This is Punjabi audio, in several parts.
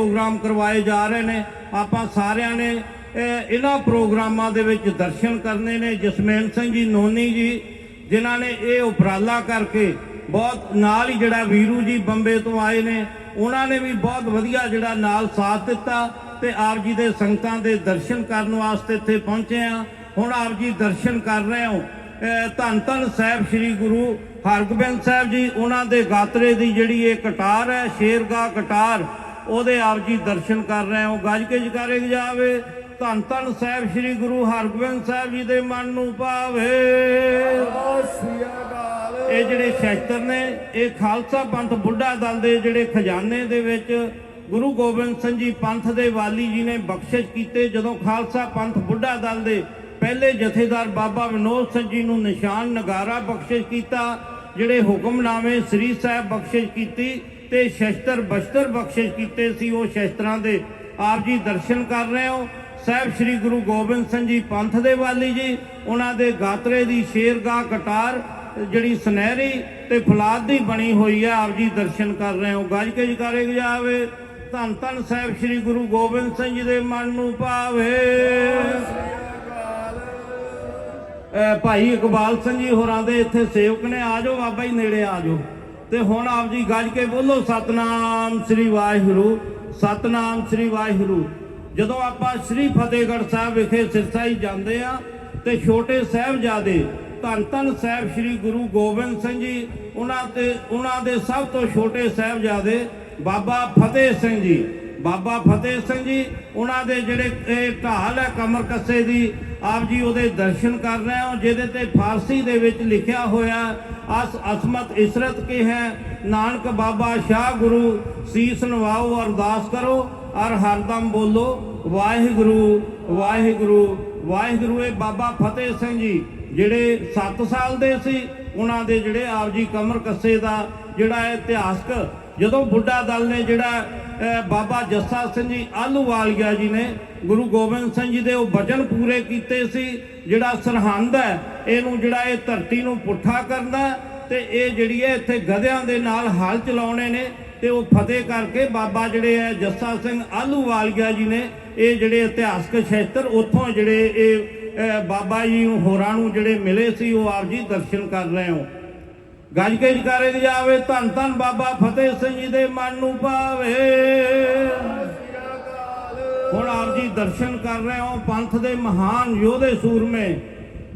ਪ੍ਰੋਗਰਾਮ ਕਰਵਾਏ ਜਾ ਰਹੇ ਨੇ। ਆਪਾਂ ਸਾਰਿਆਂ ਨੇ ਇਹਨਾਂ ਪ੍ਰੋਗਰਾਮਾਂ ਦੇ ਵਿੱਚ ਦਰਸ਼ਨ ਕਰਨੇ ਨੇ। ਜਸਮੇਨ ਸਿੰਘ ਜੀ, ਨੋਨੀ ਜੀ, ਜਿਨ੍ਹਾਂ ਨੇ ਇਹ ਉਪਰਾਲਾ ਕਰਕੇ ਬਹੁਤ ਨਾਲ ਹੀ ਜਿਹੜਾ ਵੀਰੂ ਜੀ ਬੰਬੇ ਤੋਂ ਆਏ ਨੇ, ਉਹਨਾਂ ਨੇ ਵੀ ਬਹੁਤ ਵਧੀਆ ਜਿਹੜਾ ਨਾਲ ਸਾਥ ਦਿੱਤਾ ਤੇ ਆਪ ਜੀ ਦੇ ਸੰਗਤਾਂ ਦੇ ਦਰਸ਼ਨ ਕਰਨ ਵਾਸਤੇ ਇੱਥੇ ਪਹੁੰਚੇ ਆ ਹੁਣ ਆਪ ਜੀ ਦਰਸ਼ਨ ਕਰ ਰਹੇ ਹੋ। ਧੰਨ ਧੰਨ ਸਾਹਿਬ ਸ੍ਰੀ ਗੁਰੂ ਹਰਗੋਬਿੰਦ ਸਾਹਿਬ ਜੀ, ਉਹਨਾਂ ਦੇ ਗਾਤਰੇ ਦੀ ਜਿਹੜੀ ਇਹ ਕਟਾਰ ਹੈ ਸ਼ੇਰਗਾ ਕਟਾਰ ਉਹਦੇ ਆਪ ਜੀ ਦਰਸ਼ਨ ਕਰ ਰਹੇ ਹੋ, ਗੱਜ ਕੇ ਜਕਾਰੇ ਜਾਵੇ। ਧੰਨ ਧੰਨ ਸਾਹਿਬ ਸ੍ਰੀ ਗੁਰੂ ਹਰਗੋਬਿੰਦ ਸਾਹਿਬ ਜੀ ਦੇ ਮਨ ਨੂੰ ਭਾਵੇ। ਇਹ ਜਿਹੜੇ ਸ਼ਸਤਰ ਨੇ, ਇਹ ਖਾਲਸਾ ਪੰਥ ਬੁੱਢਾ ਦਲ ਦੇ ਜਿਹੜੇ ਖਜ਼ਾਨੇ ਦੇ ਵਿੱਚ ਗੁਰੂ ਗੋਬਿੰਦ ਸਿੰਘ ਜੀ ਪੰਥ ਦੇ ਵਾਲੀ ਜੀ ਨੇ ਬਖਸ਼ਿਸ਼ ਕੀਤੇ, ਜਦੋਂ ਖਾਲਸਾ ਪੰਥ ਬੁੱਢਾ ਦਲ ਦੇ ਪਹਿਲੇ ਜਥੇਦਾਰ ਬਾਬਾ ਵਿਨੋਦ ਸਿੰਘ ਜੀ ਨੂੰ ਨਿਸ਼ਾਨ ਨਗਾਰਾ ਬਖਸ਼ਿਸ਼ ਕੀਤਾ, ਜਿਹੜੇ ਹੁਕਮਨਾਮੇ ਸ੍ਰੀ ਸਾਹਿਬ ਬਖਸ਼ਿਸ਼ ਕੀਤੀ ਤੇ ਸ਼ਸਤਰ ਬਸ਼ਤਰ ਬਖਸ਼ਿਸ਼ ਕੀਤੇ ਸੀ, ਉਹ ਸ਼ਸਤਰਾਂ ਦੇ ਆਪ ਜੀ ਦਰਸ਼ਨ ਕਰ ਰਹੇ ਹੋ। ਸਾਹਿਬ ਸ੍ਰੀ ਗੁਰੂ ਗੋਬਿੰਦ ਸਿੰਘ ਜੀ ਪੰਥ ਦੇ ਵਾਲੀ ਜੀ, ਉਹਨਾਂ ਦੇ ਗਾਤਰੇ ਦੀ ਸ਼ੇਰਗਾਹ ਕਟਾਰ, ਜਿਹੜੀ ਸੁਨਹਿਰੀ ਤੇ ਫਲਾਦ ਦੀ ਬਣੀ ਹੋਈ ਹੈ, ਆਪ ਜੀ ਦਰਸ਼ਨ ਕਰ ਰਹੇ ਹੋ। ਗੱਜ ਕੇ ਜਕਾਰੇ ਜਾਵੇ ਧੰਨ ਧੰਨ ਸਾਹਿਬ ਸ੍ਰੀ ਗੁਰੂ ਗੋਬਿੰਦ ਸਿੰਘ ਜੀ ਦੇ ਮਨ ਨੂੰ ਭਾਵੇ। ਭਾਈ ਇਕਬਾਲ ਸਿੰਘ ਜੀ ਹੋਰਾਂ ਦੇ ਇੱਥੇ ਸੇਵਕ ਨੇ, ਆ ਜਾਓ, ਬਾਬਾ ਜੀ ਨੇੜੇ ਆ ਜਾਓ। ਤੇ ਹੁਣ ਆਪ ਜੀ ਗੱਜ ਕੇ ਬੋਲੋ, ਸਤਨਾਮ ਸ੍ਰੀ ਵਾਹਿਗੁਰੂ, ਸਤਨਾਮ ਸ੍ਰੀ ਵਾਹਿਗੁਰੂ। ਜਦੋਂ ਆਪਾਂ ਸ੍ਰੀ ਫਤਿਹਗੜ੍ਹ ਸਾਹਿਬ ਵਿਖੇ ਸਿਰਸਾਈ ਜਾਂਦੇ ਆ ਤੇ ਛੋਟੇ ਸਾਹਿਬਜ਼ਾਦੇ, ਧੰਨ ਧੰਨ ਸਾਹਿਬ ਸ੍ਰੀ ਗੁਰੂ ਗੋਬਿੰਦ ਸਿੰਘ ਜੀ, ਉਹਨਾਂ ਤੇ, ਉਹਨਾਂ ਦੇ ਸਭ ਤੋਂ ਛੋਟੇ ਸਾਹਿਬਜ਼ਾਦੇ ਬਾਬਾ ਫਤਿਹ ਸਿੰਘ ਜੀ ਬਾਬਾ ਫਤਿਹ ਸਿੰਘ ਜੀ, ਉਹਨਾਂ ਦੇ ਜਿਹੜੇ ਇਹ ਢਾਲ ਹੈ ਕਮਰ ਕੱਸੇ ਦੀ, ਆਪ ਜੀ ਉਹਦੇ ਦਰਸ਼ਨ ਕਰ ਰਹੇ ਹੋ, ਜਿਹਦੇ ਤੇ ਫਾਰਸੀ ਦੇ ਵਿੱਚ ਲਿਖਿਆ ਹੋਇਆ, ਅਸ ਅਸਮਤ ਇਸਰਤ ਕੇ ਹੈ, ਨਾਨਕ ਬਾਬਾ ਸ਼ਾਹ ਗੁਰੂ, ਸੀਸ ਨਵਾਓ, ਅਰਦਾਸ ਕਰੋ ਔਰ ਹਰਦਮ ਬੋਲੋ, ਵਾਹਿਗੁਰੂ ਵਾਹਿਗੁਰੂ ਵਾਹਿਗੁਰੂ, ਇਹ ਬਾਬਾ ਫਤਿਹ ਸਿੰਘ ਜੀ, ਜਿਹੜੇ 7 ਸਾਲ ਦੇ ਸੀ, ਉਹਨਾਂ ਦੇ ਜਿਹੜੇ ਆਪ ਜੀ ਕਮਰ ਕੱਸੇ ਦਾ ਜਿਹੜਾ ਇਤਿਹਾਸਕ, ਜਦੋਂ ਬੁੱਢਾ ਦਲ ਨੇ ਜਿਹੜਾ ਬਾਬਾ ਜੱਸਾ ਸਿੰਘ ਜੀ ਆਲੂਵਾਲੀਆ ਜੀ ਨੇ ਗੁਰੂ ਗੋਬਿੰਦ ਸਿੰਘ ਜੀ ਦੇ ਉਹ ਵਚਨ ਪੂਰੇ ਕੀਤੇ ਸੀ, ਜਿਹੜਾ ਸਰਹੰਦ ਹੈ, ਇਹਨੂੰ ਜਿਹੜਾ ਇਹ ਧਰਤੀ ਨੂੰ ਪੁੱਠਾ ਕਰਦਾ ਤੇ ਇਹ ਜਿਹੜੀ ਹੈ ਇੱਥੇ ਗਧਿਆਂ ਦੇ ਨਾਲ ਹਲ ਚਲਾਉਣੇ ਨੇ, ਤੇ ਉਹ ਫਤਿਹ ਕਰਕੇ ਬਾਬਾ ਜਿਹੜੇ ਹੈ ਜੱਸਾ ਸਿੰਘ ਆਲੂਵਾਲੀਆ ਜੀ ਨੇ ਇਹ ਜਿਹੜੇ ਇਤਿਹਾਸਕ ਸ਼ਸਤਰ ਉੱਥੋਂ ਜਿਹੜੇ ਇਹ ਬਾਬਾ ਜੀ ਹੋਰਾਂ ਨੂੰ ਜਿਹੜੇ ਮਿਲੇ ਸੀ, ਉਹ ਆਪ ਜੀ ਦਰਸ਼ਨ ਕਰ ਰਹੇ ਹੋ। ਗੱਜ ਕੇ ਜਕਾਰੇ ਜਾਵੇ ਧੰਨ ਧੰਨ ਬਾਬਾ ਫਤਿਹ ਸਿੰਘ ਜੀ ਦੇ ਮਨ ਨੂੰ ਪਾਵੇ ਹੁਣ ਆਪ ਜੀ ਦਰਸ਼ਨ ਕਰ ਰਹੇ ਹੋ ਪੰਥ ਦੇ ਮਹਾਨ ਯੋਧੇ ਸੂਰਮੇ,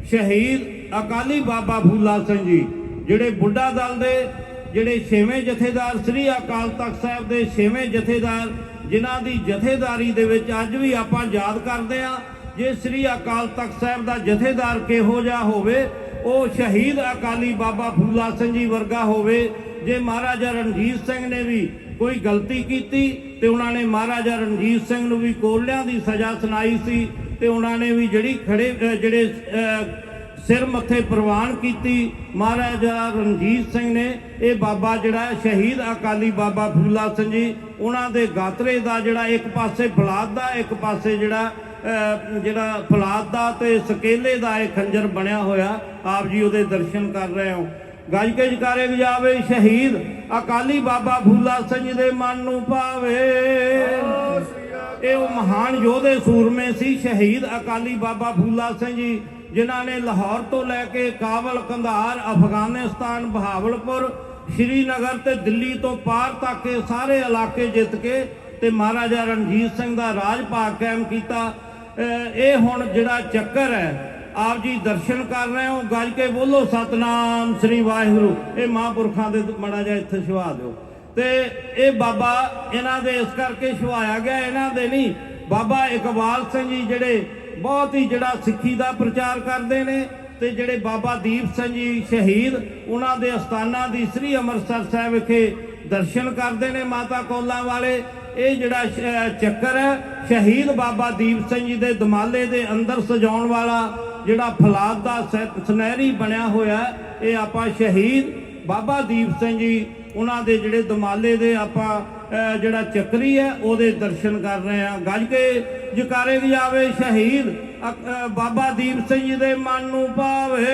ਸ਼ਹੀਦ ਅਕਾਲੀ ਬਾਬਾ ਫੂਲਾ ਸਿੰਘ ਜੀ, ਜਿਹੜੇ ਬੁੱਢਾ ਦਲ ਦੇ, ਜਿਹੜੇ ਛੇਵੇਂ ਜਥੇਦਾਰ ਸ੍ਰੀ ਅਕਾਲ ਤਖਤ ਸਾਹਿਬ ਦੇ ਛੇਵੇਂ ਜਥੇਦਾਰ, ਜਿਨ੍ਹਾਂ ਦੀ ਜਥੇਦਾਰੀ ਦੇ ਵਿੱਚ ਅੱਜ ਵੀ ਆਪਾਂ ਯਾਦ ਕਰਦੇ ਆ ਜੇ ਸ੍ਰੀ ਅਕਾਲ ਤਖਤ ਸਾਹਿਬ ਦਾ ਜਥੇਦਾਰ ਕਿਹੋ ਜਿਹਾ ਹੋਵੇ ਉਹ ਸ਼ਹੀਦ ਅਕਾਲੀ ਬਾਬਾ ਫੂਲਾ ਸਿੰਘ ਜੀ ਵਰਗਾ ਹੋਵੇ, ਜੇ ਮਹਾਰਾਜਾ ਰਣਜੀਤ ਸਿੰਘ ਨੇ ਵੀ ਕੋਈ ਗਲਤੀ ਕੀਤੀ ਤੇ ਉਹਨਾਂ ਨੇ ਮਹਾਰਾਜਾ ਰਣਜੀਤ ਸਿੰਘ ਨੂੰ ਵੀ ਕੋਲਿਆਂ ਦੀ ਸਜ਼ਾ ਸੁਣਾਈ ਸੀ ਤੇ ਉਹਨਾਂ ਨੇ ਵੀ ਜਿਹੜੀ ਖੜੇ ਜਿਹੜੇ ਸਿਰ ਮੱਥੇ ਪ੍ਰਵਾਨ ਕੀਤੀ, ਮਹਾਰਾਜਾ ਰਣਜੀਤ ਸਿੰਘ ਨੇ, ਇਹ ਬਾਬਾ ਜਿਹੜਾ ਸ਼ਹੀਦ ਅਕਾਲੀ ਬਾਬਾ ਫੂਲਾ ਸਿੰਘ ਜੀ, ਉਹਨਾਂ ਦੇ ਗਾਤਰੇ ਦਾ ਜਿਹੜਾ ਇੱਕ ਪਾਸੇ ਫਲਾਦ ਦਾ, ਇੱਕ ਪਾਸੇ ਜਿਹੜਾ ਜਿਹੜਾ ਫਲਾਦ ਦਾ ਤੇ ਸਕੇਲੇ ਦਾ ਇਹ ਖੰਜਰ ਬਣਿਆ ਹੋਇਆ, ਆਪ ਜੀ ਉਹਦੇ ਦਰਸ਼ਨ ਕਰ ਰਹੇ ਹੋ। ਗੱਜ ਕੇ ਜਕਾਰੇ ਜਾਵੇ ਸ਼ਹੀਦ, ਅਕਾਲੀ ਬਾਬਾ ਫੂਲਾ ਸਿੰਘ ਜੀ ਦੇ ਮਨ ਨੂੰ ਪਾਵੇ। ਇਹ ਉਹ ਮਹਾਨ ਯੋਧੇ ਸੂਰਮੇ ਸੀ, ਸ਼ਹੀਦ ਅਕਾਲੀ ਬਾਬਾ ਫੂਲਾ ਸਿੰਘ ਜੀ, ਜਿਨ੍ਹਾਂ ਨੇ ਲਾਹੌਰ ਤੋਂ ਲੈ ਕੇ ਕਾਬਲ ਕੰਧਾਰ, ਅਫਗਾਨਿਸਤਾਨ, ਬਹਾਵਲਪੁਰ, ਸ਼੍ਰੀਨਗਰ ਤੇ ਦਿੱਲੀ ਤੋਂ ਪਾਰ ਤੱਕ ਇਹ ਸਾਰੇ ਇਲਾਕੇ ਜਿੱਤ ਕੇ ਤੇ ਮਹਾਰਾਜਾ ਰਣਜੀਤ ਸਿੰਘ ਦਾ ਰਾਜ ਭਾਗ ਕਾਇਮ ਕੀਤਾ। ਇਹ ਹੁਣ ਜਿਹੜਾ ਚੱਕਰ ਹੈ, ਆਪ ਜੀ ਦਰਸ਼ਨ ਕਰ ਰਹੇ ਹੋ ਗੱਜ ਕੇ ਬੋਲੋ, ਸਤਨਾਮ ਸ੍ਰੀ ਵਾਹਿਗੁਰੂ। ਇਹ ਮਹਾਂਪੁਰਖਾਂ ਦੇ ਮੜਾ ਜਾ ਇੱਥੇ ਛਵਾ ਦਿਓ। ਤੇ ਇਹ ਬਾਬਾ ਇਹਨਾਂ ਦੇ ਇਸ ਕਰਕੇ ਛਵਾਇਆ ਗਿਆ, ਇਹਨਾਂ ਦੇ ਨਹੀਂ। ਬਾਬਾ ਇਕਬਾਲ ਸਿੰਘ ਜੀ ਜਿਹੜੇ ਬਹੁਤ ਹੀ ਜਿਹੜਾ ਸਿੱਖੀ ਦਾ ਪ੍ਰਚਾਰ ਕਰਦੇ ਨੇ ਤੇ ਜਿਹੜੇ ਬਾਬਾ ਦੀਪ ਸਿੰਘ ਜੀ ਸ਼ਹੀਦ, ਉਹਨਾਂ ਦੇ ਅਸਥਾਨਾਂ ਦੀ ਸ੍ਰੀ ਅੰਮ੍ਰਿਤਸਰ ਸਾਹਿਬ ਵਿਖੇ ਦਰਸ਼ਨ ਕਰਦੇ ਨੇ ਮਾਤਾ ਕੌਲਾਂ ਵਾਲੇ। ਇਹ ਜਿਹੜਾ ਚੱਕਰ ਹੈ, ਸ਼ਹੀਦ ਬਾਬਾ ਦੀਪ ਸਿੰਘ ਜੀ ਦੇ ਦਮਾਲੇ ਦੇ ਅੰਦਰ ਸਜਾਉਣ ਵਾਲਾ ਜਿਹੜਾ ਫਲਾਦ ਦਾ ਸ- ਸੁਨਹਿਰੀ ਬਣਿਆ ਹੋਇਆ ਇਹ ਆਪਾਂ ਸ਼ਹੀਦ ਬਾਬਾ ਦੀਪ ਸਿੰਘ ਜੀ, ਉਹਨਾਂ ਦੇ ਜਿਹੜੇ ਦਮਾਲੇ ਦੇ ਆਪਾਂ ਜਿਹੜਾ ਚੱਕਰੀ ਹੈ, ਉਹਦੇ ਦਰਸ਼ਨ ਕਰ ਰਹੇ ਹਾਂ। ਗੱਜ ਕੇ ਜਕਾਰੇ ਜਾਵੇ ਸ਼ਹੀਦ ਅਕ- ਬਾਬਾ ਦੀਪ ਸਿੰਘ ਜੀ ਦੇ ਮਨ ਨੂੰ ਪਾਵੇ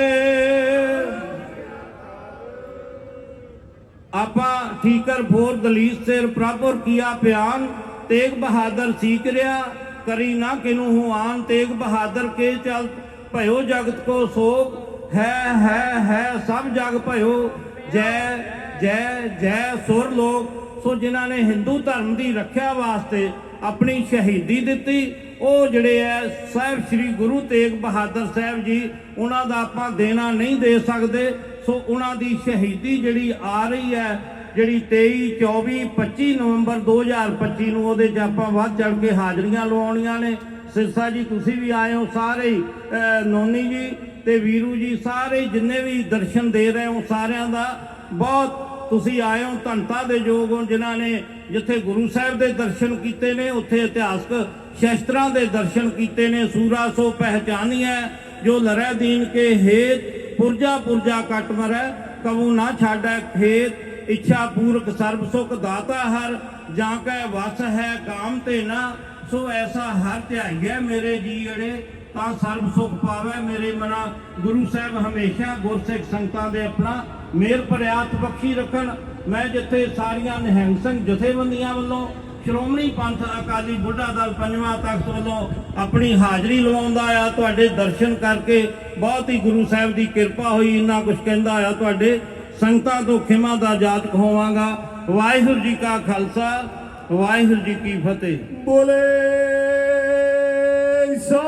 ਆਪਾਂ ਠੀਕਰ ਫੋਰ ਦਲੀਸ ਸਿਰ ਪ੍ਰਭੁਰ ਕੀਆ ਪਿਆਨ, ਤੇਗ ਬਹਾਦਰ ਸੀਕ ਰਿਆ, ਕਰੀ ਨਾ ਕਿਨੂ ਹੁਆਨ ਤੇਗ ਬਹਾਦਰ ਕੇ ਚਲ ਭਇਓ ਜਗਤ ਕੋ ਸੋਗ, ਹੈ ਹੈ ਹੈ, ਸਭ ਜਗ ਭਇਓ, ਜੈ ਜੈ ਜੈ ਸੁਰ ਲੋਕ, ਸੋ ਜਿਨ੍ਹਾਂ ਨੇ ਹਿੰਦੂ ਧਰਮ ਦੀ ਰੱਖਿਆ ਵਾਸਤੇ ਆਪਣੀ ਸ਼ਹੀਦੀ ਦਿੱਤੀ ਉਹ ਜਿਹੜੇ ਐ ਸਾਹਿਬ ਸ੍ਰੀ ਗੁਰੂ ਤੇਗ ਬਹਾਦਰ ਸਾਹਿਬ ਜੀ ਉਹਨਾਂ ਦਾ ਆਪਾਂ ਦੇਣਾ ਨਹੀਂ ਦੇ ਸਕਦੇ। ਸੋ ਉਹਨਾਂ ਦੀ ਸ਼ਹੀਦੀ ਜਿਹੜੀ ਆ ਰਹੀ ਹੈ ਜਿਹੜੀ 23 24 25 ਨਵੰਬਰ 2025 ਨੂੰ ਉਹਦੇ 'ਚ ਆਪਾਂ ਵੱਧ ਚੜ ਕੇ ਹਾਜ਼ਰੀਆਂ ਲਵਾਉਣੀਆਂ ਨੇ। ਸਿਰਸਾ ਜੀ ਤੁਸੀਂ ਵੀ ਆਏ ਹੋ ਸਾਰੇ ਹੀ, ਅਹ, ਨੋਨੀ ਜੀ ਤੇ ਵੀਰੂ ਜੀ ਸਾਰੇ ਜਿੰਨੇ ਵੀ ਦਰਸ਼ਨ ਦੇ ਰਹੇ ਹੋ ਸਾਰਿਆਂ ਦਾ। ਬਹੁਤ ਤੁਸੀਂ ਆਏ ਹੋ ਧੰਨਤਾ ਦੇ ਯੋਗ ਹੋ ਜਿਨ੍ਹਾਂ ਨੇ ਜਿੱਥੇ ਗੁਰੂ ਸਾਹਿਬ ਦੇ ਦਰਸ਼ਨ ਕੀਤੇ ਨੇ, ਉੱਥੇ ਇਤਿਹਾਸਕ ਸ਼ਸਤਰਾਂ ਦੇ ਦਰਸ਼ਨ ਕੀਤੇ ਨੇ। ਸੂਰਾ ਸੋ ਪਹਿਚਾਨੀਐ, ਜੋ ਲਰੈ ਦੀਨ ਕੇ ਹੇਤ, ਪੁਰਜਾ ਪੁਰਜਾ ਕਟ ਮਰੈ, ਕਬੂ ਨਾ ਛਾੜੈ ਖੇਤ, ਇੱਛਾ ਪੂਰਕ ਸਰਬ ਸੁਖ ਦਾਤਾ ਹਰ, ਜਾਂ ਕੈ ਵਸ ਹੈ ਕਾਮ ਤੇ ਨਾ, ਸੋ ਐਸਾ ਹਰ ਧਿਆਈਐ ਮੇਰੇ ਜੀ ਅੜੇ, ਤਾਂ ਸਰਬ ਸੁਖ ਪਾਵੇ ਮੇਰੇ ਮਨਾ। ਗੁਰੂ ਸਾਹਿਬ ਹਮੇਸ਼ਾ ਗੁਰਸਿੱਖ ਸੰਗਤਾਂ ਦੇ ਆਪਣਾ ਮੇਰ ਭਰਿਆਤ ਬਖਸ਼ੀ ਰੱਖਣ ਮੈਂ ਜਿੱਥੇ ਸਾਰੀਆਂ ਨਿਹੰਗ ਸਿੰਘ ਜਥੇਬੰਦੀਆਂ ਵੱਲੋਂ ਸ਼੍ਰੋਮਣੀ ਪੰਥ ਅਕਾਲੀ ਬੁੱਢਾ ਦਲ ਪੰਜਵਾਂ ਤਖਤ ਵੱਲੋਂ ਆਪਣੀ ਹਾਜ਼ਰੀ ਲਵਾਉਂਦਾ ਆ, ਤੁਹਾਡੇ ਦਰਸ਼ਨ ਕਰਕੇ ਬਹੁਤ ਹੀ ਗੁਰੂ ਸਾਹਿਬ ਦੀ ਕਿਰਪਾ ਹੋਈ, ਇੰਨਾ ਕੁਝ ਕਹਿੰਦਾ ਆ, ਤੁਹਾਡੇ ਸੰਗਤਾਂ ਤੋਂ ਖਿਮਾ ਦਾ ਜਾਤ ਹੋਵਾਂਗਾ ਵਾਹਿਗੁਰੂ ਜੀ ਕਾ ਖਾਲਸਾ, ਵਾਹਿਗੁਰੂ ਜੀ ਕੀ ਫਤਿਹ। ਬੋਲੇ ਸੋ